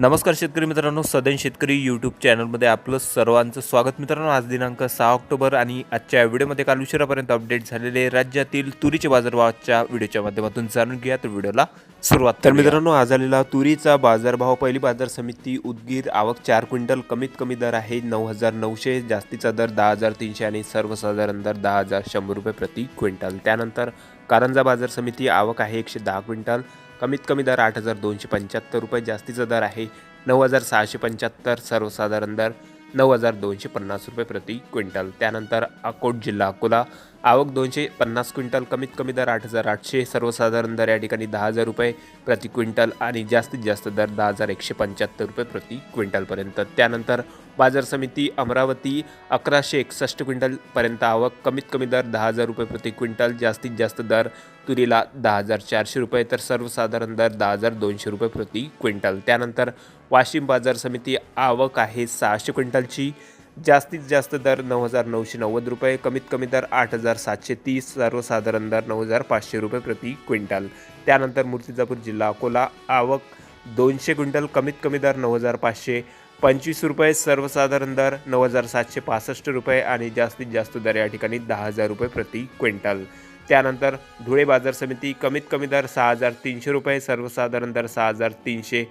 नमस्कार शेतकरी मित्रांनो सदन शेतकरी यूट्यूब चॅनलमध्ये आपलं सर्वांचं स्वागत. मित्रांनो आज दिनांक सहा ऑक्टोबर आणि आजच्या व्हिडिओमध्ये काल उशिरापर्यंत अपडेट झालेले राज्यातील तुरीचे बाजारभावाच्या व्हिडिओच्या माध्यमातून जाणून घ्या तर व्हिडिओला सुरुवात तर मित्रांनो आज आलेला तुरीचा बाजारभाव पहिली बाजार समिती उदगीर आवक चार क्विंटल कमीत कमी दर आहे नऊ हजार नऊशे जास्तीचा दर दहा हजार तीनशे आणि सर्वसाधारण दर दहा हजार शंभर रुपये प्रति क्विंटल. त्यानंतर कारंजा बाजार समिती आवक आहे एकशे दहा क्विंटल कमीत कमी दर आठ हजार दोनशे पंच्याहत्तर रुपये. जास्तीचा दर आहे नऊ हजार सहाशे पंच्याहत्तर. सर्वसाधारण दर नऊ हजार दोनशे पन्नास रुपये प्रति क्विंटल. त्यानंतर अकोट जिल्हा अकोला आवक दोनशे पन्नास क्विंटल कमीत कमी दर आठ हजार आठशे सर्वसाधारण दर या ठिकाणी दहा हजार रुपये प्रति क्विंटल आणि जास्तीत जास्त दर दहा हजार एकशे पंच्याहत्तर रुपये प्रति क्विंटलपर्यंत त्यानंतर बाजार समिती अमरावती अकराशे एकसष्ट क्विंटलपर्यंत आवक कमीत कमी दर दहा हजार रुपये प्रति क्विंटल जास्तीत जास्त दर तुरीला दहा हजार चारशे रुपये तर सर्वसाधारण दर दहा हजार दोनशे रुपये प्रति क्विंटल. त्यानंतर वाशिम बाजार समिती आवक आहे सहाशे क्विंटलची जास्तीत जास्त दर नऊ हजार नऊशे नव्वद रुपये कमीत कमी दर आठ हजार सातशे तीस सर्वसाधारण दर नऊ हजार पाचशे रुपये प्रति क्विंटल. त्यानंतर मूर्तिजापूर जिल्हा अकोला आवक दोनशे क्विंटल कमीत कमी दर नऊ हजार पाचशे पंचवीस रुपये सर्वसाधारण दर नऊ हजार सातशे पासष्ट रुपये आणि जास्तीत जास्त दर या ठिकाणी दहा हजार रुपये प्रति क्विंटल. त्यानंतर धुळे बाजार समिती कमीत कमी दर सहा हजार तीनशे रुपये सर्वसाधारण दर सहा हजार तीनशे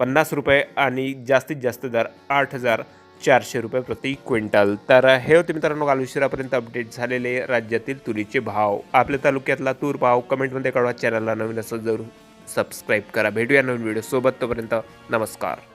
पन्नास रुपये आणि जास्तीत जास्त दर आठ हजार चारशे रुपये प्रति क्विंटल. तर हे होते मित्रांनो काल उशिरापर्यंत अपडेट झालेले राज्यातील तुरीचे भाव. आपल्या तालुक्यातला तूर भाव कमेंटमध्ये कळवा. चॅनलला नवीन असं जरूर सबस्क्राईब करा. भेटूया नवीन व्हिडिओ सोबत तोपर्यंत नमस्कार.